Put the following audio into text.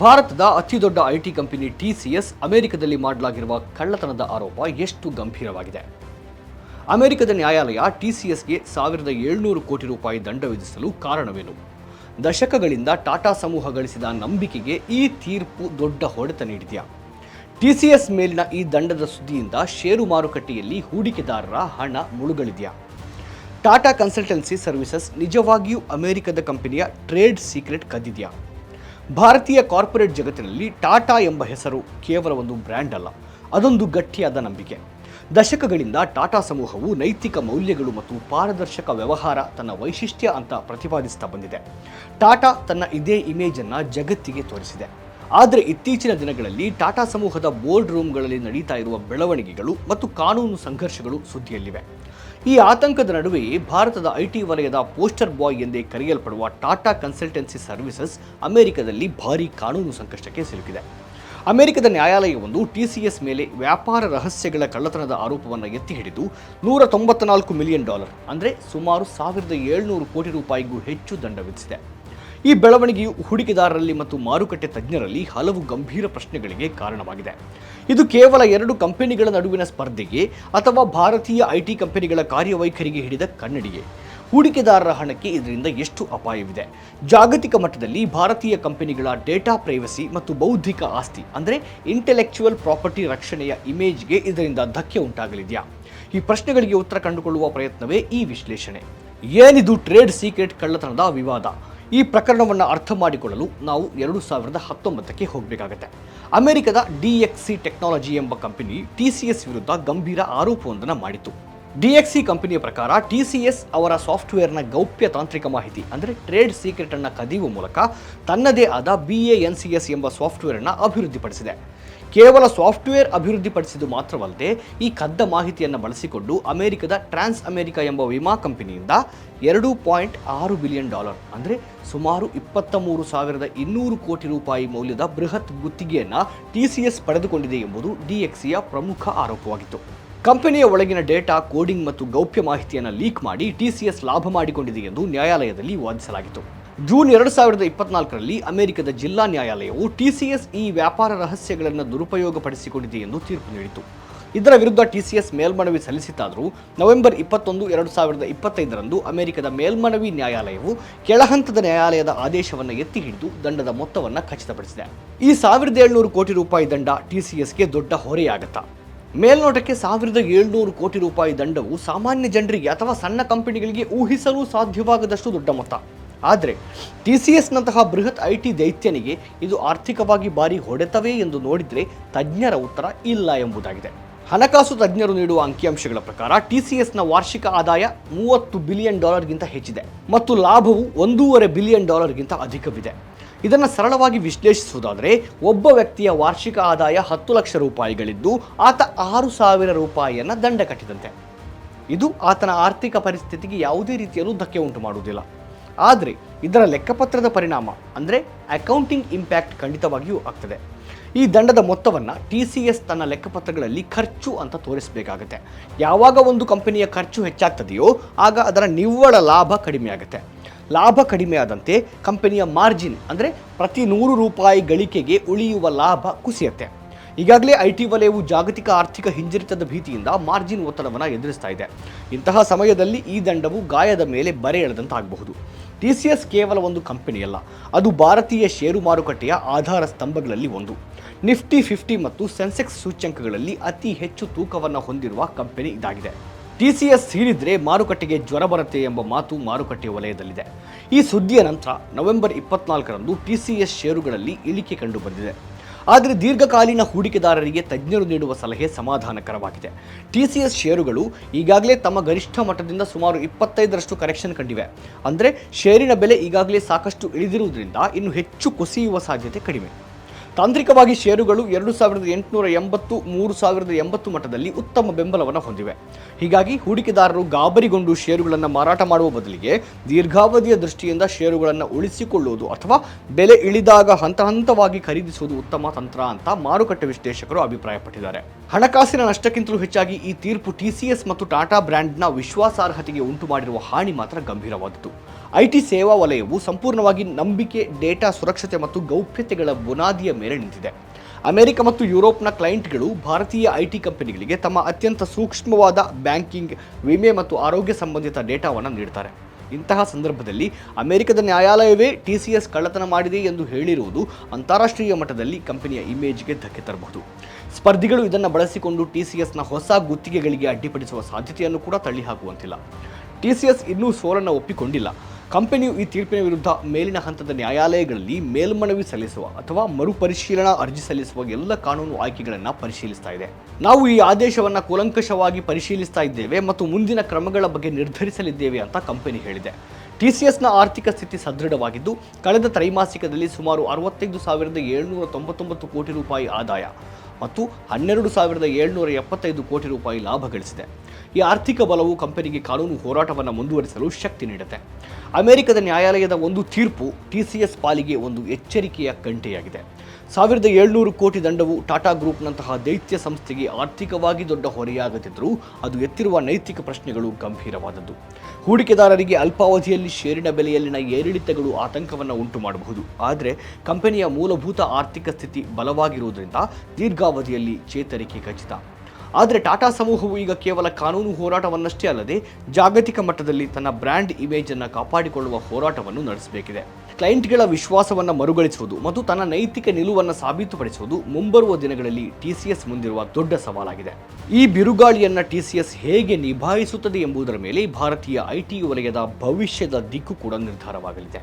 ಭಾರತದ ಅತಿದೊಡ್ಡ IT company TCS ಅಮೆರಿಕದಲ್ಲಿ ಮಾಡಲಾಗಿರುವ ಕಳ್ಳತನದ ಆರೋಪ ಎಷ್ಟು ಗಂಭೀರವಾಗಿದೆ. ಅಮೆರಿಕದ ನ್ಯಾಯಾಲಯ ಟಿಸಿಎಸ್ಗೆ ಸಾವಿರದ ಏಳ್ನೂರು ಕೋಟಿ ರೂಪಾಯಿ ದಂಡ ವಿಧಿಸಲು ಕಾರಣವೇನು? ದಶಕಗಳಿಂದ ಟಾಟಾ ಸಮೂಹ ಗಳಿಸಿದ ನಂಬಿಕೆಗೆ ಈ ತೀರ್ಪು ದೊಡ್ಡ ಹೊಡೆತ ನೀಡಿದೆಯಾ? ಟಿಸಿಎಸ್ ಮೇಲಿನ ಈ ದಂಡದ ಸುದ್ದಿಯಿಂದ ಷೇರು ಮಾರುಕಟ್ಟೆಯಲ್ಲಿ ಹೂಡಿಕೆದಾರರ ಹಣ ಮುಳುಗಲಿದೆಯಾ? ಟಾಟಾ ಕನ್ಸಲ್ಟೆನ್ಸಿ ಸರ್ವಿಸಸ್ ನಿಜವಾಗಿಯೂ ಅಮೆರಿಕದ ಕಂಪನಿಯ ಟ್ರೇಡ್ ಸೀಕ್ರೆಟ್ ಕದ್ದಿದೆಯಾ? ಭಾರತೀಯ ಕಾರ್ಪೊರೇಟ್ ಜಗತ್ತಿನಲ್ಲಿ ಟಾಟಾ ಎಂಬ ಹೆಸರು ಕೇವಲ ಒಂದು ಬ್ರ್ಯಾಂಡ್ ಅಲ್ಲ, ಅದೊಂದು ಗಟ್ಟಿಯಾದ ನಂಬಿಕೆ. ದಶಕಗಳಿಂದ ಟಾಟಾ ಸಮೂಹವು ನೈತಿಕ ಮೌಲ್ಯಗಳು ಮತ್ತು ಪಾರದರ್ಶಕ ವ್ಯವಹಾರ ತನ್ನ ವೈಶಿಷ್ಟ್ಯ ಅಂತ ಪ್ರತಿಪಾದಿಸ್ತಾ ಬಂದಿದೆ. ಟಾಟಾ ತನ್ನ ಇದೇ ಇಮೇಜನ್ನು ಜಗತ್ತಿಗೆ ತೋರಿಸಿದೆ. ಆದರೆ ಇತ್ತೀಚಿನ ದಿನಗಳಲ್ಲಿ ಟಾಟಾ ಸಮೂಹದ ಬೋರ್ಡ್ ರೂಮ್ಗಳಲ್ಲಿ ನಡೀತಾ ಇರುವ ಬೆಳವಣಿಗೆಗಳು ಮತ್ತು ಕಾನೂನು ಸಂಘರ್ಷಗಳು ಸುದ್ದಿಯಲ್ಲಿವೆ. ಈ ಆತಂಕದ ನಡುವೆ ಭಾರತದ ಐಟಿ ವಲಯದ ಪೋಸ್ಟರ್ ಬಾಯ್ ಎಂದೇ ಕರೆಯಲ್ಪಡುವ ಟಾಟಾ ಕನ್ಸಲ್ಟೆನ್ಸಿ ಸರ್ವಿಸಸ್ ಅಮೆರಿಕದಲ್ಲಿ ಭಾರೀ ಕಾನೂನು ಸಂಕಷ್ಟಕ್ಕೆ ಸಿಲುಕಿದೆ. ಅಮೆರಿಕದ ನ್ಯಾಯಾಲಯವೊಂದು ಟಿಸಿಎಸ್ ಮೇಲೆ ವ್ಯಾಪಾರ ರಹಸ್ಯಗಳ ಕಳ್ಳತನದ ಆರೋಪವನ್ನು ಎತ್ತಿ ಹಿಡಿದು ನೂರ ತೊಂಬತ್ನಾಲ್ಕು ಮಿಲಿಯನ್ ಡಾಲರ್, ಅಂದರೆ ಸುಮಾರು ಸಾವಿರದ ಏಳ್ನೂರು ಕೋಟಿ ರೂಪಾಯಿಗೂ ಹೆಚ್ಚು ದಂಡ ವಿಧಿಸಿದೆ. ಈ ಬೆಳವಣಿಗೆಯು ಹೂಡಿಕೆದಾರರಲ್ಲಿ ಮತ್ತು ಮಾರುಕಟ್ಟೆ ತಜ್ಞರಲ್ಲಿ ಹಲವು ಗಂಭೀರ ಪ್ರಶ್ನೆಗಳಿಗೆ ಕಾರಣವಾಗಿದೆ. ಇದು ಕೇವಲ ಎರಡು ಕಂಪನಿಗಳ ನಡುವಿನ ಸ್ಪರ್ಧೆಗೆ ಅಥವಾ ಭಾರತೀಯ ಐಟಿ ಕಂಪನಿಗಳ ಕಾರ್ಯವೈಖರಿಗೆ ಹಿಡಿದ ಕನ್ನಡಿಗೆ. ಹೂಡಿಕೆದಾರರ ಹಣಕ್ಕೆ ಇದರಿಂದ ಎಷ್ಟು ಅಪಾಯವಿದೆ? ಜಾಗತಿಕ ಮಟ್ಟದಲ್ಲಿ ಭಾರತೀಯ ಕಂಪನಿಗಳ ಡೇಟಾ ಪ್ರೈವಸಿ ಮತ್ತು ಬೌದ್ಧಿಕ ಆಸ್ತಿ, ಅಂದರೆ ಇಂಟೆಲೆಕ್ಚುವಲ್ ಪ್ರಾಪರ್ಟಿ ರಕ್ಷಣೆಯ ಇಮೇಜ್ಗೆ ಇದರಿಂದ ಧಕ್ಕೆ ಉಂಟಾಗಲಿದೆಯಾ? ಈ ಪ್ರಶ್ನೆಗಳಿಗೆ ಉತ್ತರ ಕಂಡುಕೊಳ್ಳುವ ಪ್ರಯತ್ನವೇ ಈ ವಿಶ್ಲೇಷಣೆ. ಏನಿದು ಟ್ರೇಡ್ ಸೀಕ್ರೆಟ್ ಕಳ್ಳತನದ ವಿವಾದ? ಈ ಪ್ರಕರಣವನ್ನು ಅರ್ಥ ಮಾಡಿಕೊಳ್ಳಲು ನಾವು ಎರಡು ಸಾವಿರದ ಹತ್ತೊಂಬತ್ತಕ್ಕೆ ಹೋಗಬೇಕಾಗತ್ತೆ. ಅಮೆರಿಕದ ಡಿಎಕ್ಸಿ ಟೆಕ್ನಾಲಜಿ ಎಂಬ ಕಂಪನಿ ಟಿಸಿಎಸ್ ವಿರುದ್ಧ ಗಂಭೀರ ಆರೋಪವೊಂದನ್ನು ಮಾಡಿತು ಡಿಎಕ್ಸಿ ಕಂಪನಿಯ ಪ್ರಕಾರ ಟಿಸಿಎಸ್ ಅವರ ಸಾಫ್ಟ್ವೇರ್ನ ಗೌಪ್ಯ ತಾಂತ್ರಿಕ ಮಾಹಿತಿ, ಅಂದರೆ ಟ್ರೇಡ್ ಸೀಕ್ರೆಟ್ ಅನ್ನು ಕದಿಯುವ ಮೂಲಕ ತನ್ನದೇ ಆದ B A N C S ಎಂಬ ಸಾಫ್ಟ್ವೇರ್ ಅನ್ನು ಅಭಿವೃದ್ಧಿಪಡಿಸಿದೆ. ಕೇವಲ ಸಾಫ್ಟ್ವೇರ್ ಅಭಿವೃದ್ಧಿಪಡಿಸಿದ್ದು ಮಾತ್ರವಲ್ಲದೆ ಈ ಕದ್ದ ಮಾಹಿತಿಯನ್ನು ಬಳಸಿಕೊಂಡು ಅಮೆರಿಕದ ಟ್ರಾನ್ಸ್ ಅಮೆರಿಕ ಎಂಬ ವಿಮಾ ಕಂಪನಿಯಿಂದ ಎರಡು ಪಾಯಿಂಟ್ ಆರು ಬಿಲಿಯನ್ ಡಾಲರ್, ಅಂದರೆ ಸುಮಾರು ಇಪ್ಪತ್ತ ಮೂರು ಸಾವಿರದ ಇನ್ನೂರು ಕೋಟಿ ರೂಪಾಯಿ ಮೌಲ್ಯದ ಬೃಹತ್ ಗುತ್ತಿಗೆಯನ್ನು ಟಿಸಿಎಸ್ ಪಡೆದುಕೊಂಡಿದೆ ಎಂಬುದು ಡಿಎಕ್ಸಿಯ ಪ್ರಮುಖ ಆರೋಪವಾಗಿತ್ತು. ಕಂಪನಿಯ ಒಳಗಿನ ಡೇಟಾ, ಕೋಡಿಂಗ್ ಮತ್ತು ಗೌಪ್ಯ ಮಾಹಿತಿಯನ್ನು ಲೀಕ್ ಮಾಡಿ ಟಿಸಿಎಸ್ ಲಾಭ ಮಾಡಿಕೊಂಡಿದೆ ಎಂದು ನ್ಯಾಯಾಲಯದಲ್ಲಿ ವಾದಿಸಲಾಗಿತ್ತು. ಜೂನ್ ಎರಡು ಸಾವಿರದ ಇಪ್ಪತ್ನಾಲ್ಕರಲ್ಲಿ ಅಮೆರಿಕದ ಜಿಲ್ಲಾ ನ್ಯಾಯಾಲಯವು ಟಿಸಿಎಸ್ ಈ ವ್ಯಾಪಾರ ರಹಸ್ಯಗಳನ್ನು ದುರುಪಯೋಗಪಡಿಸಿಕೊಂಡಿದೆ ಎಂದು ತೀರ್ಪು ನೀಡಿತು. ಇದರ ವಿರುದ್ಧ ಟಿಸಿಎಸ್ ಮೇಲ್ಮನವಿ ಸಲ್ಲಿಸಿತಾದರೂ ನವೆಂಬರ್ ಇಪ್ಪತ್ತೊಂದು ಎರಡು ಸಾವಿರದ ಇಪ್ಪತ್ತೈದರಂದು ಅಮೆರಿಕದ ಮೇಲ್ಮನವಿ ನ್ಯಾಯಾಲಯವು ಕೆಳಹಂತದ ನ್ಯಾಯಾಲಯದ ಆದೇಶವನ್ನು ಎತ್ತಿ ಹಿಡಿದು ದಂಡದ ಮೊತ್ತವನ್ನು ಖಚಿತಪಡಿಸಿದೆ. ಈ ಸಾವಿರದ ಏಳ್ನೂರು ಕೋಟಿ ರೂಪಾಯಿ ದಂಡ ಟಿಸಿಎಸ್ಗೆ ದೊಡ್ಡ ಹೊರೆಯಾಗತ್ತ. ಮೇಲ್ನೋಟಕ್ಕೆ ಸಾವಿರದ ಏಳ್ನೂರು ಕೋಟಿ ರೂಪಾಯಿ ದಂಡವು ಸಾಮಾನ್ಯ ಜನರಿಗೆ ಅಥವಾ ಸಣ್ಣ ಕಂಪನಿಗಳಿಗೆ ಊಹಿಸಲು ಸಾಧ್ಯವಾಗದಷ್ಟು ದೊಡ್ಡ ಮೊತ್ತ. ಆದರೆ ಟಿ ಸಿ ಎಸ್ನಂತಹ ಬೃಹತ್ ಐ ಟಿ ದೈತ್ಯನಿಗೆ ಇದು ಆರ್ಥಿಕವಾಗಿ ಭಾರಿ ಹೊಡೆತವೇ ಎಂದು ನೋಡಿದರೆ ತಜ್ಞರ ಉತ್ತರ ಇಲ್ಲ ಎಂಬುದಾಗಿದೆ. ಹಣಕಾಸು ತಜ್ಞರು ನೀಡುವ ಅಂಕಿಅಂಶಗಳ ಪ್ರಕಾರ ಟಿ ಸಿ ಎಸ್ನ ವಾರ್ಷಿಕ ಆದಾಯ ಮೂವತ್ತು ಬಿಲಿಯನ್ ಡಾಲರ್ಗಿಂತ ಹೆಚ್ಚಿದೆ ಮತ್ತು ಲಾಭವು ಒಂದೂವರೆ ಬಿಲಿಯನ್ ಡಾಲರ್ಗಿಂತ ಅಧಿಕವಿದೆ. ಇದನ್ನು ಸರಳವಾಗಿ ವಿಶ್ಲೇಷಿಸುವುದಾದರೆ ಒಬ್ಬ ವ್ಯಕ್ತಿಯ ವಾರ್ಷಿಕ ಆದಾಯ ಹತ್ತು ಲಕ್ಷ ರೂಪಾಯಿಗಳಿದ್ದು ಆತ ಆರು ಸಾವಿರ ರೂಪಾಯಿಯನ್ನು ದಂಡ ಕಟ್ಟಿದಂತೆ. ಇದು ಆತನ ಆರ್ಥಿಕ ಪರಿಸ್ಥಿತಿಗೆ ಯಾವುದೇ ರೀತಿಯಲ್ಲೂ ಧಕ್ಕೆ ಉಂಟು ಮಾಡುವುದಿಲ್ಲ. ಆದರೆ ಇದರ ಲೆಕ್ಕಪತ್ರದ ಪರಿಣಾಮ ಅಂದರೆ ಅಕೌಂಟಿಂಗ್ ಇಂಪ್ಯಾಕ್ಟ್ ಖಂಡಿತವಾಗಿಯೂ ಆಗ್ತದೆ. ಈ ದಂಡದ ಮೊತ್ತವನ್ನು ಟಿ ಸಿ ಎಸ್ ತನ್ನ ಲೆಕ್ಕಪತ್ರಗಳಲ್ಲಿ ಖರ್ಚು ಅಂತ ತೋರಿಸಬೇಕಾಗುತ್ತೆ. ಯಾವಾಗ ಒಂದು ಕಂಪನಿಯ ಖರ್ಚು ಹೆಚ್ಚಾಗ್ತದೆಯೋ ಆಗ ಅದರ ನಿವ್ವಳ ಲಾಭ ಕಡಿಮೆ ಆಗುತ್ತೆ. ಲಾಭ ಕಡಿಮೆಯಾದಂತೆ ಕಂಪನಿಯ ಮಾರ್ಜಿನ್ ಅಂದರೆ ಪ್ರತಿ ನೂರು ರೂಪಾಯಿ ಗಳಿಕೆಗೆ ಉಳಿಯುವ ಲಾಭ ಕುಸಿಯುತ್ತೆ. ಈಗಾಗಲೇ ಐಟಿ ವಲಯವು ಜಾಗತಿಕ ಆರ್ಥಿಕ ಹಿಂಜರಿತದ ಭೀತಿಯಿಂದ ಮಾರ್ಜಿನ್ ಒತ್ತಡವನ್ನು ಎದುರಿಸ್ತಾ ಇದೆ. ಇಂತಹ ಸಮಯದಲ್ಲಿ ಈ ದಂಡವು ಗಾಯದ ಮೇಲೆ ಬರೆ ಎಳೆದಂತಾಗಬಹುದು. ಟಿ ಸಿ ಎಸ್ ಕೇವಲ ಒಂದು ಕಂಪನಿಯಲ್ಲ, ಅದು ಭಾರತೀಯ ಷೇರು ಮಾರುಕಟ್ಟೆಯ ಆಧಾರ ಸ್ತಂಭಗಳಲ್ಲಿ ಒಂದು. ನಿಫ್ಟಿ, ಫಿಫ್ಟಿ ಮತ್ತು ಸೆನ್ಸೆಕ್ಸ್ ಸೂಚ್ಯಂಕಗಳಲ್ಲಿ ಅತಿ ಹೆಚ್ಚು ತೂಕವನ್ನು ಹೊಂದಿರುವ ಕಂಪನಿ ಇದಾಗಿದೆ. ಟಿ ಸಿ ಎಸ್ ಸೀಳಿದ್ರೆ ಮಾರುಕಟ್ಟೆಗೆ ಜ್ವರ ಬರುತ್ತೆ ಎಂಬ ಮಾತು ಮಾರುಕಟ್ಟೆ ವಲಯದಲ್ಲಿದೆ. ಈ ಸುದ್ದಿಯ ನಂತರ ನವೆಂಬರ್ ಇಪ್ಪತ್ನಾಲ್ಕರಂದು ಟಿ ಸಿ ಎಸ್ ಷೇರುಗಳಲ್ಲಿ ಇಳಿಕೆ ಕಂಡು ಬಂದಿದೆ ಆದರೆ ದೀರ್ಘಕಾಲೀನ ಹೂಡಿಕೆದಾರರಿಗೆ ತಜ್ಞರು ನೀಡುವ ಸಲಹೆ ಸಮಾಧಾನಕರವಾಗಿದೆ. ಟಿಸಿಎಸ್ ಷೇರುಗಳು ಈಗಾಗಲೇ ತಮ್ಮ ಗರಿಷ್ಠ ಮಟ್ಟದಿಂದ ಸುಮಾರು ಇಪ್ಪತ್ತೈದರಷ್ಟು ಕರೆಕ್ಷನ್ ಕಂಡಿವೆ. ಅಂದರೆ ಷೇರಿನ ಬೆಲೆ ಈಗಾಗಲೇ ಸಾಕಷ್ಟು ಇಳಿದಿರುವುದರಿಂದ ಇನ್ನು ಹೆಚ್ಚು ಕುಸಿಯುವ ಸಾಧ್ಯತೆ ಕಡಿಮೆ. ತಾಂತ್ರಿಕವಾಗಿ ಷೇರುಗಳು ಎರಡು ಸಾವಿರದ ಎಂಟುನೂರ ಎಂಬತ್ತು, ಮೂರು ಸಾವಿರದ ಎಂಬತ್ತು ಮಟ್ಟದಲ್ಲಿ ಉತ್ತಮ ಬೆಂಬಲವನ್ನು ಹೊಂದಿವೆ. ಹೀಗಾಗಿ ಹೂಡಿಕೆದಾರರು ಗಾಬರಿಗೊಂಡು ಷೇರುಗಳನ್ನು ಮಾರಾಟ ಮಾಡುವ ಬದಲಿಗೆ ದೀರ್ಘಾವಧಿಯ ದೃಷ್ಟಿಯಿಂದ ಷೇರುಗಳನ್ನು ಉಳಿಸಿಕೊಳ್ಳುವುದು ಅಥವಾ ಬೆಲೆ ಇಳಿದಾಗ ಹಂತ ಹಂತವಾಗಿ ಖರೀದಿಸುವುದು ಉತ್ತಮ ತಂತ್ರ ಅಂತ ಮಾರುಕಟ್ಟೆ ವಿಶ್ಲೇಷಕರು ಅಭಿಪ್ರಾಯಪಟ್ಟಿದ್ದಾರೆ. ಹಣಕಾಸಿನ ನಷ್ಟಕ್ಕಿಂತಲೂ ಹೆಚ್ಚಾಗಿ ಈ ತೀರ್ಪು ಟಿಸಿಎಸ್ ಮತ್ತು ಟಾಟಾ ಬ್ರ್ಯಾಂಡ್ನ ವಿಶ್ವಾಸಾರ್ಹತೆಗೆ ಉಂಟು ಮಾಡಿರುವ ಹಾನಿ ಮಾತ್ರ ಗಂಭೀರವಾದದ್ದು. ಐಟಿ ಸೇವಾ ವಲಯವು ಸಂಪೂರ್ಣವಾಗಿ ನಂಬಿಕೆ, ಡೇಟಾ ಸುರಕ್ಷತೆ ಮತ್ತು ಗೌಪ್ಯತೆಗಳ ಬುನಾದಿಯ ಮೇಲೆ ನಿಂತಿದೆ. ಅಮೆರಿಕ ಮತ್ತು ಯುರೋಪ್ನ ಕ್ಲೈಂಟ್ಗಳು ಭಾರತೀಯ ಐಟಿ ಕಂಪನಿಗಳಿಗೆ ತಮ್ಮ ಅತ್ಯಂತ ಸೂಕ್ಷ್ಮವಾದ ಬ್ಯಾಂಕಿಂಗ್, ವಿಮೆ ಮತ್ತು ಆರೋಗ್ಯ ಸಂಬಂಧಿತ ಡೇಟಾವನ್ನು ನೀಡ್ತಾರೆ. ಇಂತಹ ಸಂದರ್ಭದಲ್ಲಿ ಅಮೆರಿಕದ ನ್ಯಾಯಾಲಯವೇ ಟಿ ಸಿ ಎಸ್ ಕಳ್ಳತನ ಮಾಡಿದೆ ಎಂದು ಹೇಳಿರುವುದು ಅಂತಾರಾಷ್ಟ್ರೀಯ ಮಟ್ಟದಲ್ಲಿ ಕಂಪನಿಯ ಇಮೇಜ್ಗೆ ಧಕ್ಕೆ ತರಬಹುದು. ಸ್ಪರ್ಧಿಗಳು ಇದನ್ನು ಬಳಸಿಕೊಂಡು ಟಿ ಸಿ ಎಸ್ನ ಹೊಸ ಗುತ್ತಿಗೆಗಳಿಗೆ ಅಡ್ಡಿಪಡಿಸುವ ಸಾಧ್ಯತೆಯನ್ನು ಕೂಡ ತಳ್ಳಿಹಾಕುವಂತಿಲ್ಲ. ಟಿ ಸಿ ಎಸ್ ಇನ್ನೂ ಸೋಲನ್ನು ಒಪ್ಪಿಕೊಂಡಿಲ್ಲ. ಕಂಪನಿಯು ಈ ತೀರ್ಪಿನ ವಿರುದ್ಧ ಮೇಲಿನ ಹಂತದ ನ್ಯಾಯಾಲಯಗಳಲ್ಲಿ ಮೇಲ್ಮನವಿ ಸಲ್ಲಿಸುವ ಅಥವಾ ಮರುಪರಿಶೀಲನಾ ಅರ್ಜಿ ಸಲ್ಲಿಸುವ ಎಲ್ಲ ಕಾನೂನು ಆಯ್ಕೆಗಳನ್ನು ಪರಿಶೀಲಿಸ್ತಾ ಇದೆ. ನಾವು ಈ ಆದೇಶವನ್ನು ಕೂಲಂಕಷವಾಗಿ ಪರಿಶೀಲಿಸ್ತಾ ಇದ್ದೇವೆ ಮತ್ತು ಮುಂದಿನ ಕ್ರಮಗಳ ಬಗ್ಗೆ ನಿರ್ಧರಿಸಲಿದ್ದೇವೆ ಅಂತ ಕಂಪನಿ ಹೇಳಿದೆ. ಟಿಸಿಎಸ್ನ ಆರ್ಥಿಕ ಸ್ಥಿತಿ ಸದೃಢವಾಗಿದ್ದು, ಕಳೆದ ತ್ರೈಮಾಸಿಕದಲ್ಲಿ ಸುಮಾರು ಅರವತ್ತೈದು ಸಾವಿರದ ಏಳ್ನೂರ ತೊಂಬತ್ತೊಂಬತ್ತು ಕೋಟಿ ರೂಪಾಯಿ ಆದಾಯ. ಮತ್ತು ಹನ್ನೆರಡು ಸಾವಿರದ ಏಳ್ನೂರ ಎಪ್ಪತ್ತೈದು ಕೋಟಿ ರೂಪಾಯಿ ಲಾಭ ಗಳಿಸಿದೆ. ಈ ಆರ್ಥಿಕ ಬಲವು ಕಂಪನಿಗೆ ಕಾನೂನು ಹೋರಾಟವನ್ನು ಮುಂದುವರಿಸಲು ಶಕ್ತಿ ನೀಡುತ್ತೆ. ಅಮೆರಿಕದ ನ್ಯಾಯಾಲಯದ ಒಂದು ತೀರ್ಪು ಟಿಸಿಎಸ್ ಪಾಲಿಗೆ ಒಂದು ಎಚ್ಚರಿಕೆಯ ಗಂಟೆಯಾಗಿದೆ. ಸಾವಿರದ ಏಳ್ನೂರು ಕೋಟಿ ದಂಡವು ಟಾಟಾ ಗ್ರೂಪ್ನಂತಹ ದೈತ್ಯ ಸಂಸ್ಥೆಗೆ ಆರ್ಥಿಕವಾಗಿ ದೊಡ್ಡ ಹೊರೆಯಾಗದಿದ್ದರೂ ಅದು ಎತ್ತಿರುವ ನೈತಿಕ ಪ್ರಶ್ನೆಗಳು ಗಂಭೀರವಾದದ್ದು. ಹೂಡಿಕೆದಾರರಿಗೆ ಅಲ್ಪಾವಧಿಯಲ್ಲಿ ಷೇರಿನ ಬೆಲೆಯಲ್ಲಿನ ಏರಿಳಿತಗಳು ಆತಂಕವನ್ನು ಉಂಟು ಮಾಡಬಹುದು ಆದರೆ ಕಂಪನಿಯ ಮೂಲಭೂತ ಆರ್ಥಿಕ ಸ್ಥಿತಿ ಬಲವಾಗಿರುವುದರಿಂದ ದೀರ್ಘಾವಧಿಯಲ್ಲಿ ಚೇತರಿಕೆ ಖಚಿತ. ಆದರೆ ಟಾಟಾ ಸಮೂಹವು ಈಗ ಕೇವಲ ಕಾನೂನು ಹೋರಾಟವನ್ನಷ್ಟೇ ಅಲ್ಲದೆ ಜಾಗತಿಕ ಮಟ್ಟದಲ್ಲಿ ತನ್ನ ಬ್ರ್ಯಾಂಡ್ ಇಮೇಜ್ ಅನ್ನು ಕಾಪಾಡಿಕೊಳ್ಳುವ ಹೋರಾಟವನ್ನು ನಡೆಸಬೇಕಿದೆ. ಕ್ಲೈಂಟ್ಗಳ ವಿಶ್ವಾಸವನ್ನು ಮರುಗಳಿಸುವುದು ಮತ್ತು ತನ್ನ ನೈತಿಕ ನಿಲುವನ್ನು ಸಾಬೀತುಪಡಿಸುವುದು ಮುಂಬರುವ ದಿನಗಳಲ್ಲಿ ಟಿಸಿಎಸ್ ಮುಂದಿರುವ ದೊಡ್ಡ ಸವಾಲಾಗಿದೆ. ಈ ಬಿರುಗಾಳಿಯನ್ನ ಟಿಸಿಎಸ್ ಹೇಗೆ ನಿಭಾಯಿಸುತ್ತದೆ ಎಂಬುದರ ಮೇಲೆ ಭಾರತೀಯ ಐಟಿ ವಲಯದ ಭವಿಷ್ಯದ ದಿಕ್ಕು ಕೂಡ ನಿರ್ಧಾರವಾಗಲಿದೆ.